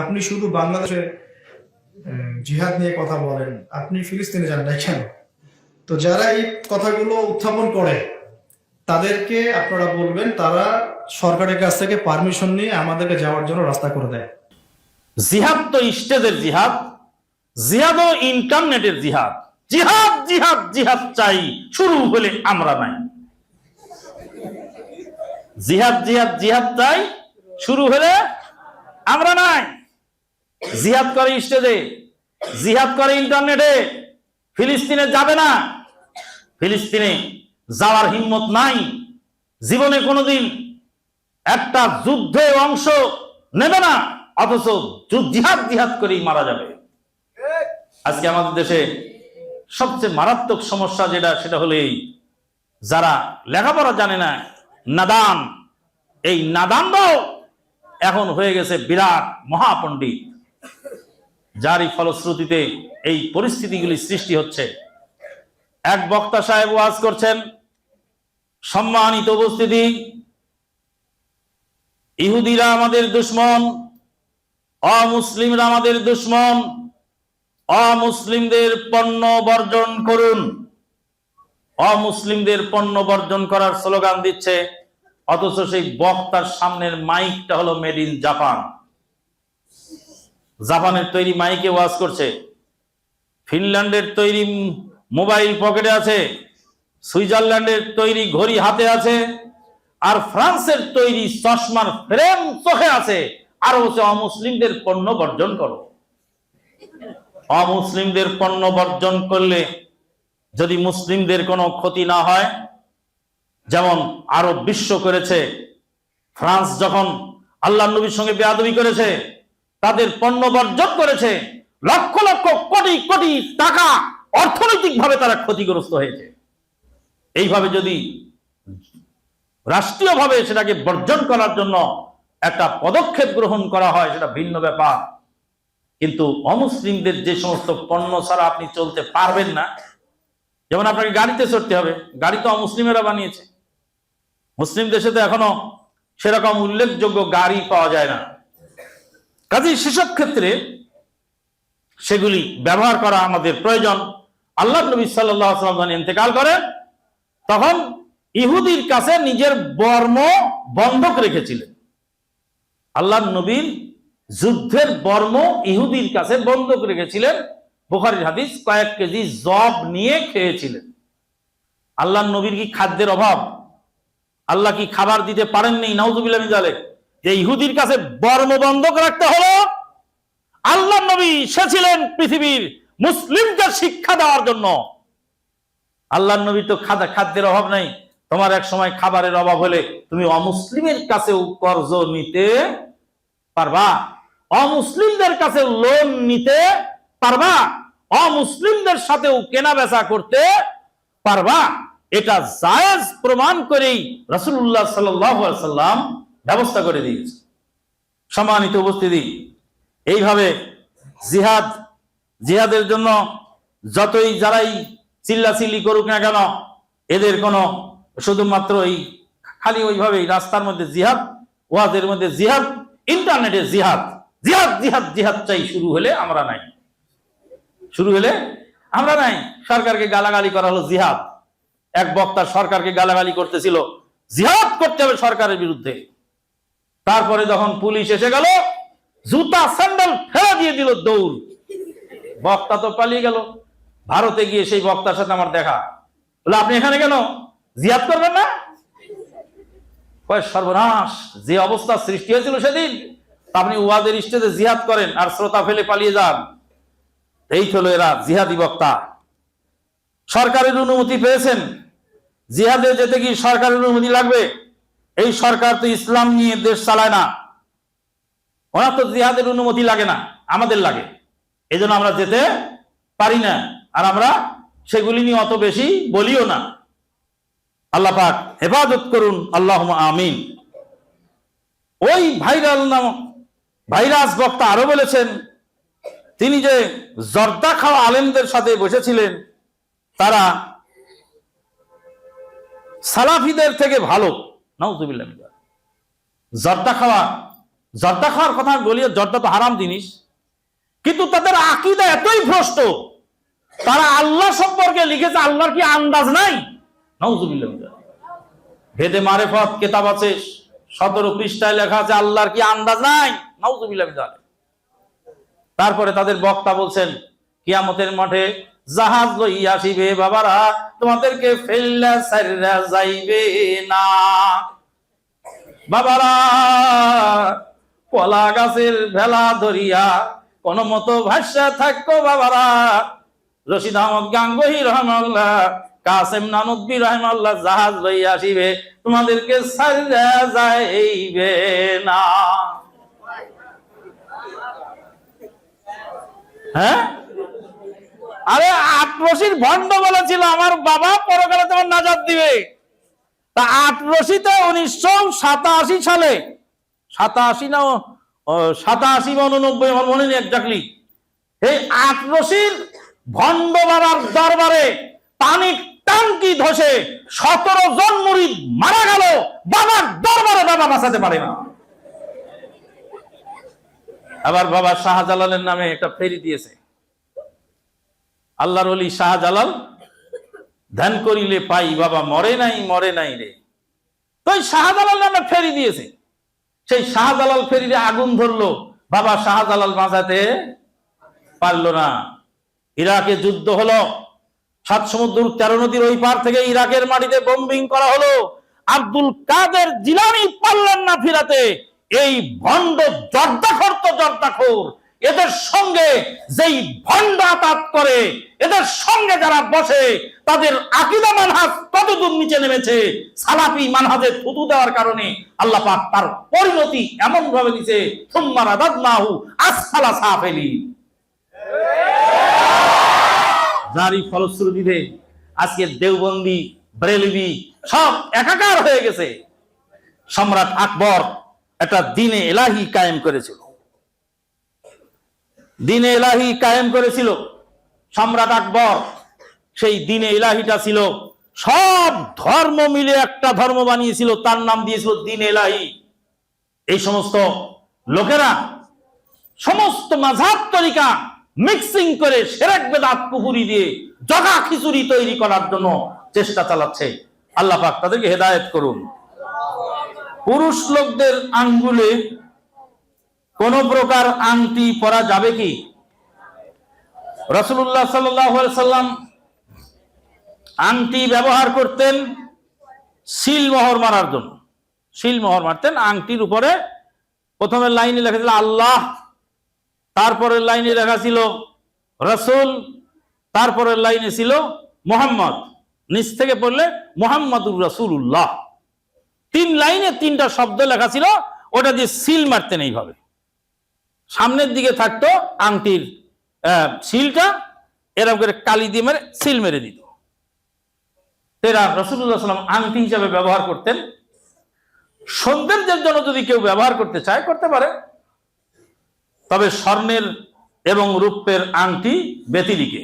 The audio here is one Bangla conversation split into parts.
আপনি শুধু বাংলাদেশে জিহাদ নিয়ে কথা বলেন, আপনি ফিলিস্তিনে যান না কেন? তো যারা এই কথাগুলো উত্থাপন করে, তাদেরকে আপনারা বলবেন, তারা সরকারের কাছ থেকে পারমিশন নিয়ে আমাদেরকে যাওয়ার জন্য রাস্তা করে দেয়। জিহাদ তো স্টেজের জিহাদ জিহাদ ও ইন্টারনেটের জিহাদ। জিহাদ জিহাদ জিহাদ চাই, শুরু হলে আমরা নাই। জিহাদ জিহাদ জিহাদ চাই, শুরু হলে আমরা নাই। জিহাদ করে স্টেজে, জিহাদ করে ইন্টারনেটে, ফিলিস্তিনে যাবে না। ফিলিস্তিনে যাওয়ার হিম্মত নাই। জীবনে কোনোদিন একটা যুদ্ধে অংশ নেবে না, অথচ জিহাদ জিহাদ করেই মারা যাবে। আজকে আমাদের দেশে সবচেয়ে মারাত্মক সমস্যা যেটা, সেটা হলো এই। যারা লেখাপড়া জানে না, নাদান, এই নাদানরাও এখন হয়ে গেছে বিরাট মহাপণ্ডিত। যারই ফলশ্রুতিতে এই পরিস্থিতিগুলি সৃষ্টি হচ্ছে, এক বক্তা সাহেব ওয়াজ করছেন, সম্মানিত উপস্থিতি, ইহুদিরা আমাদের দুশ্মন, অমুসলিমরা আমাদের দুশ্মন, অমুসলিমদের পণ্য বর্জন করুন। অমুসলিমদের পণ্য বর্জন করার স্লোগান দিচ্ছে, অথচ সেই বক্তার সামনের মাইকটা হলো মেড ইন জাপান। জাপানের তৈরি মাইকে ওয়াজ করছে। ফিনল্যান্ডের তৈরি মোবাইল পকেটে আছে। সুইজারল্যান্ডের তৈরি ঘড়ি হাতে আছে। আর ফ্রান্সের তৈরি চশমার ফ্রেম চোখে আছে। আর হচ্ছে অমুসলিমদের পণ্য বর্জন করো। অমুসলিমদের পণ্য বর্জন করলে যদি মুসলিমদের কোনো ক্ষতি না হয়, যেমন আরব বিশ্ব করেছে, ফ্রান্স যখন আল্লাহ নবীর সঙ্গে বেয়াদবি করেছে তাদের পণ্য বর্জন করেছে। লক্ষ লক্ষ কোটি কোটি টাকা অর্থনৈতিকভাবে তারা ক্ষতিগ্রস্ত হয়েছে। এইভাবে যদি রাষ্ট্রীয়ভাবে সেটাকে বর্জন করার জন্য একটা পদক্ষেপ গ্রহণ করা হয়, সেটা ভিন্ন ব্যাপার। কিন্তু অমুসলিমদের যে সমস্ত পণ্য ছাড়া আপনি চলতে পারবেন না, যেমন আপনাকে গাড়িতে চড়তে হবে, গাড়ি তো অমুসলিমেরা বানিয়েছে। মুসলিম দেশে তো এখনও সেরকম উল্লেখযোগ্য গাড়ি পাওয়া যায় না। কাজেই সেসব ক্ষেত্রে সেগুলি ব্যবহার করা আমাদের প্রয়োজন। আল্লাহ নবী সাল্লাহ যখন ইন্তেকাল করেন, তখন ইহুদির কাছে নিজের বর্ম বন্ধক রেখেছিলেন। আল্লাহ নবীর যুদ্ধের বর্ম ইহুদির কাছে বন্ধক রেখেছিলেন। বুখারির হাদিস, কয়েক কেজি জব নিয়ে খেয়েছিলেন। আল্লাহ নবীর কি খাদ্যের অভাব? আল্লাহ কি খাবার দিতে পারেননি? নাউজুবিল্লাহ জালে যে ইহুদির কাছে বর্ম বন্ধক রাখতে হলো, আল্লাহ নবী সে ছিলেন পৃথিবীর মুসলিমদের শিক্ষা দেওয়ার জন্য। আল্লাহ নবী তো খাদা খাদ্যের অভাব নাই। তোমার এক সময় খাবারের অভাব হলে তুমি অমুসলিমের কাছেও কর্জ নিতে পারবা। অমুসলিমদের কাছে লোন নিতে পারবা। অমুসলিমদের সাথেও কেনা বেচা করতে পারবা। এটা জায়েজ প্রমাণ করেই সাল্লাল্লাহু সাল্লাম ব্যবস্থা করে দিয়েছে। সম্মানিত উপস্থিতি, এইভাবে জিহাদ, জিহাদের জন্য যতই যারাই চিল্লাচিল্লি করুক না কেন, এদের কোনো শুধুমাত্র এই খালি ওইভাবেই রাস্তার মধ্যে জিহাদ, ওয়াজের মধ্যে জিহাদ, ইন্টারনেটে জিহাদ জিহাদ জিহাদ জিহাদ চাই শুরু হলে আমরা নাই। শুরু হলে আমরা নাই। সরকারকে গালাগালি করা হলো জিহাদ। এক বক্তা সরকারকে গালাগালি করতেছিল, জিহাদ করতে হবে সরকারের বিরুদ্ধে। তারপরে যখন পুলিশ এসে গেল, জুতা স্যান্ডেল ফেলে দিয়ে দিল দৌড়। বক্তা তো পালিয়ে গেল। ভারতে গিয়ে সেই বক্তার সাথে আমার দেখা। বলে, আপনি এখানে কেন? জিহাদ করবেন না? সর্বনাশ, যে অবস্থা সৃষ্টি হয়েছিল সেদিন আপনি ওয়াদের স্টেজে জিহাদ করেন আর শ্রোতা ফেলে পালিয়ে যান। এই হলো এরা জিহাদি বক্তা। সরকারের অনুমতি পেয়েছেন। জিহাদে যেতে কি সরকারের অনুমতি লাগবে? এই সরকার তো ইসলাম নিয়ে দেশ চালায় না। ওনার তো জিহাদের অনুমতি লাগে না, আমাদের লাগে। এই আমরা যেতে পারি না, আর আমরা সেগুলি নিয়ে অত বেশি বলিও না। আল্লাহ পাক হেফাজত করুন আল্লাহ আমিন। ওই ভাইরাল নাম ভাইরাস বক্তা আরও বলেছেন, তিনি যে জর্দা খাওয়া আলেমদের সাথে বসেছিলেন, তারা সালাফিদের থেকে ভালো। নাউজুবিল্লাহ জর্দা খাওয়া, জর্দা খাওয়ার কথা বলি, জর্দা তো হারাম জিনিস। কিন্তু তাদের আকিদা এতই ভ্রষ্ট, তারা আল্লাহ সম্পর্কে লিখেছে, আল্লাহর কি আন্দাজ নাই? নাউজুবিল্লাহ। ভেদে মারেফত, কেতাব আছে সতেরো পৃষ্ঠায় লেখা আছে, আল্লাহর কি আন্দাজ নাই? নাউজুবিল্লাহ তারপরে তাদের বক্তা বলছেন, কিয়ামতের মাঠে জাহাজ লইয়া আসিবে, বাবারা, তোমাদেরকে ফেললা সাইরা যাইবে না। বাবারা কলা গাছের ভেলা ধরিয়া কোন মতো ভাষা থাকো, বাবারা। রশিদ আহমদ গাঙ্গহি রহমাল্লাহ, কাসেম নানুদ্দি রহমাল্লাহ জাহাজ লইয়া আসিবে, তোমাদেরকে সাইরা যাইবে না। হ্যাঁ? আরে আট আটরশির ভণ্ড বলেছিল আমার বাবা পরকালে তোমার নাজাদ দিবে। তা আট আটরশিতে উনিশশো সাতাশি সালে, সাতাশি না সাতাশি বা উননব্বই, আমার মনে নেই একজাক্টলি এই আটরশির ভণ্ড বাবার দরবারে পানির টাঙ্কি ধসে সতেরো জন মুরিদ মারা গেল, বাবার দরবারে বাবা বাঁচাতে পারে না। আবার বাবা শাহজালালের নামে একটা ফেরি দিয়েছে। আল্লাহর অলি শাহজালাল, ধ্যান করিলে পাই, বাবা মরে নাই মরে নাই রে। তো শাহজালাল নামে ফেরি দিয়েছে। সেই শাহজালাল ফেরিতে আগুন ধরলো। বাবা শাহজালাল বাঁচাতে পারল না। ইরাকে যুদ্ধ হলো। সাত সমুদ্র, তেরো নদীর ওই পার থেকে ইরাকের মাটিতে বোম্বিং করা হলো। আব্দুল কাদের জিলানি পারলেন না ফিরাতে। এই ভণ্ড জর্দাখর তো জর্দাখোর। এদের সঙ্গে যেই ভণ্ড আতাত করে, এদের সঙ্গে যারা বসে, তাদের আকিদা মানহাজ কতদূর নিচে নেমেছে। সালাফি মানহাজে থুতু দেওয়ার কারণে আল্লাহ পাক তার পরিণতি এমন ভাবে দিছে সুম্মার আদাদ মাহু আসফালা সাফেলি যারই ফলশ্রুতিতে আজকে দেওবন্দি ব্রেলভি সব একাকার হয়ে গেছে। সম্রাট আকবর একটা দিনে এলাহি কায়েম করেছিল। দিনে এলাহি কায়েম করেছিল। সম্রাট আকবর, সেই দিনে এলাহিটা ছিল। সব ধর্ম মিলে একটা ধর্ম বানিয়েছিল, তার নাম দিয়েছিল দিন এলাহি এই সমস্ত লোকেরা সমস্ত মাঝাব তরিকা মিক্সিং করে সেরেক বেদাত পুকুরি দিয়ে জগা খিচুড়ি তৈরি করার জন্য চেষ্টা চালাচ্ছে। আল্লাহ পাক তাদেরকে হেদায়েত করুন। পুরুষ লোকদের আঙ্গুলে কোন প্রকার আংটি পরা যাবে কি? রসুল্লাহ সাল্লাম আংটি ব্যবহার করতেন শিল মোহর মারার জন্য। শিল মোহর মারতেন, আংটির উপরে প্রথমের লাইনে লেখা ছিল আল্লাহ, তারপরের লাইনে লেখা ছিল রসুল, তারপরের লাইনে ছিল মোহাম্মদ। নিচ থেকে পড়লে মোহাম্মদুর রসুল্লাহ তিন লাইনে তিনটা শব্দ লেখা ছিল, ওটা দিয়ে সিল মারতেন এইভাবে। সামনের দিকে থাকতো আংটির সিলটা এরকম করে কালি দিয়ে মেরে সিল মেরে দিত। এরা রসুল্লাহ সাল্লাম আংটি হিসাবে ব্যবহার করতেন। সৌন্দর্যের জন্য যদি কেউ ব্যবহার করতে চায়, করতে পারে। তবে স্বর্ণের এবং রূপের আংটি ব্যতিরিকে।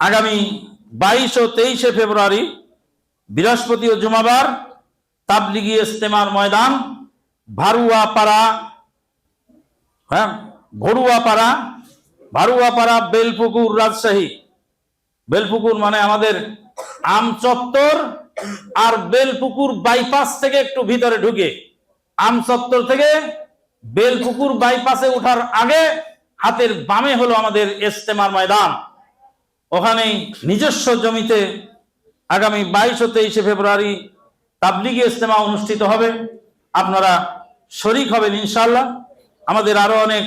আগামী বাইশ ও তেইশে ফেব্রুয়ারি, বৃহস্পতি ও জুমাবার, তাবলিগি ইস্তেমার ময়দান, ভারুয়াপাড়া হ্যাঁ? ঘড়ুয়াপাড়া ভারুয়াপাড়া বেলপুকুর রাজশাহী। বেলপুকুর মানে আমাদের আম চত্বর আর বেলপুকুর বাইপাস থেকে একটু ভিতরে ঢুকে। আম চত্বর থেকে বেলপুকুর বাইপাসে ওঠার আগে হাতের বামে হলো আমাদের ইস্তেমার ময়দান। ওখানেই নিজস্ব জমিতে আগামী বাইশ ও তেইশে ফেব্রুয়ারি তাবলিগি ইস্তেমা অনুষ্ঠিত হবে। আপনারা শরিক হবেন ইনশাল্লাহ আমাদের আরও অনেক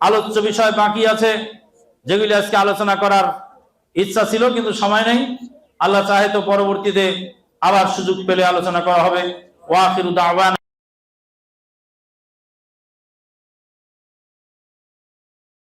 আলোচ্য বিষয় বাকি আছে, যেগুলি আজকে আলোচনা করার ইচ্ছা ছিল, কিন্তু সময় নেই। আল্লাহ চাহে তো পরবর্তীতে আবার সুযোগ পেলে আলোচনা করা হবে। ওয়াকির আহ্বান